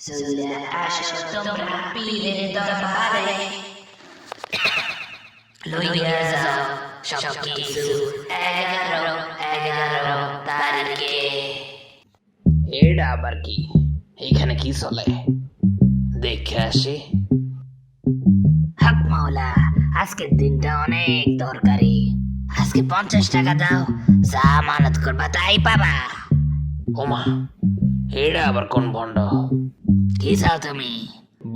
সব কিছু এগারো এগারো তারিখে এটা আবার কি? এইখানে কি চলে? দেখে আসি। হক মাওলা আজকের দিনটা অনেক দরকারি। আজকে পঞ্চাশ টাকা দাও যা মানত করবা তাই পাবা। ওমা এটা আবার কোন ভণ্ড? কি চাও তুমি?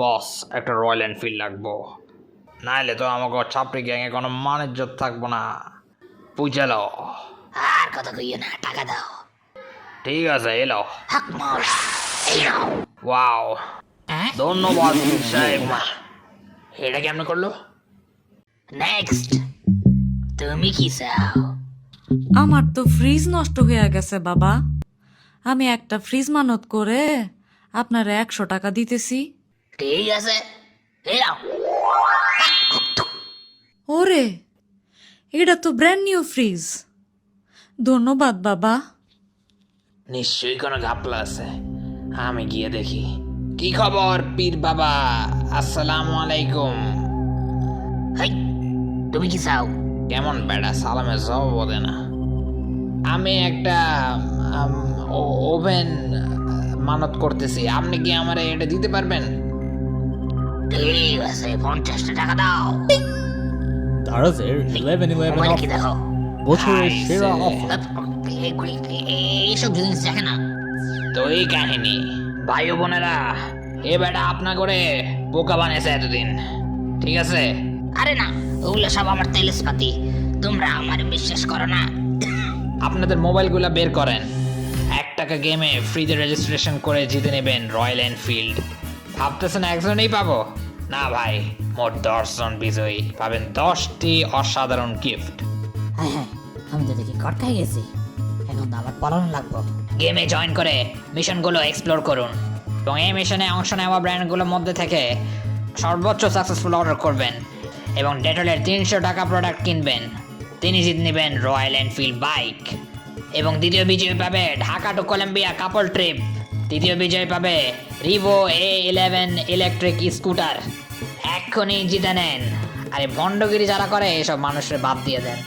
বস একটা রয়্যাল এনফিল্ড লাগবো। নাইলে তো আমাকে ছাপড়ি গ্যাংয়ে কোনো মানিজ্য থাকব না। বুঝালো আর কথা কইও না টাকা দাও। ঠিক আছে এলো হক মাওলা এই নাও। ওয়াও। হ্যাঁ ধন্যবাদ সাহেব। এটা কেমন করল? নেক্সট তুমি কি চাও? আমার তো ফ্রিজ নষ্ট হয়ে গেছে বাবা। আমি একটা ফ্রিজ মানত করে আপনার একশো টাকা দিতেছি। ঠিক আছে ওরে এটা তো ব্র্যান্ড নিউ ফ্রিজ ধন্যবাদ বাবা। নিশ্চয়ই কোনো ঘাপলা আছে। আমি গিয়ে দেখি। কি খবর পীর বাবা? আসসালামু আলাইকুম। তুমি কি চাও? কেমন বেড়া সালামের জবাব দে না। আমি একটা ওভেন মানত করতেছি। আপনি কি আমার এটা দিতে পারবেন? ঠিক আছে পঞ্চাশটা টাকা দাও। দারাজের ইলেভেন ইলেভেন মোবাইল কি দেখো? বছরের সেরা অফার এইসব জিনিস দেখে না? তো এই কাহিনী ভাই বোনেরা এ বেটা আপনা করে বোকা বানিয়েছে এতদিন ঠিক আছে? আরে না ওগুলো সব আমার তেলসপাতি তোমরা আমার বিশ্বাস করো না। আপনাদের মোবাইলগুলো বের করেন। এক টাকা গেমে ফ্রিতে রেজিস্ট্রেশন করে জিতে নেবেন রয়্যাল এনফিল্ড ভাবতেছেন একজনেই পাবো? না ভাই মোট দশজন বিজয়ী। পাবেন দশটি অসাধারণ গিফট হ্যাঁ হ্যাঁ আমি তো দেখি কট খাই গেছি। এখন তো আমার পলানো লাগবো। গেমে জয়েন করে মিশনগুলো এক্সপ্লোর করুন। এবং এই মিশনে অংশ নেওয়া ব্র্যান্ডগুলোর মধ্যে থেকে সর্বোচ্চ সাকসেসফুল অর্ডার করবেন এবং ডেটলের তিনশো টাকা প্রোডাক্ট কিনবেন। তিনি জিতে নেবেন রয়্যাল এনফিল্ড বাইক এবং দ্বিতীয় বিজয় পাবে Dhaka to Colombia couple trip তৃতীয় বিজয় পাবে Revo A eleven electric scooter এক্ষুনি জিতে নেন। আরে ভণ্ডগিরি যারা করে, এসব মানুষের বাদ দিয়ে দেন।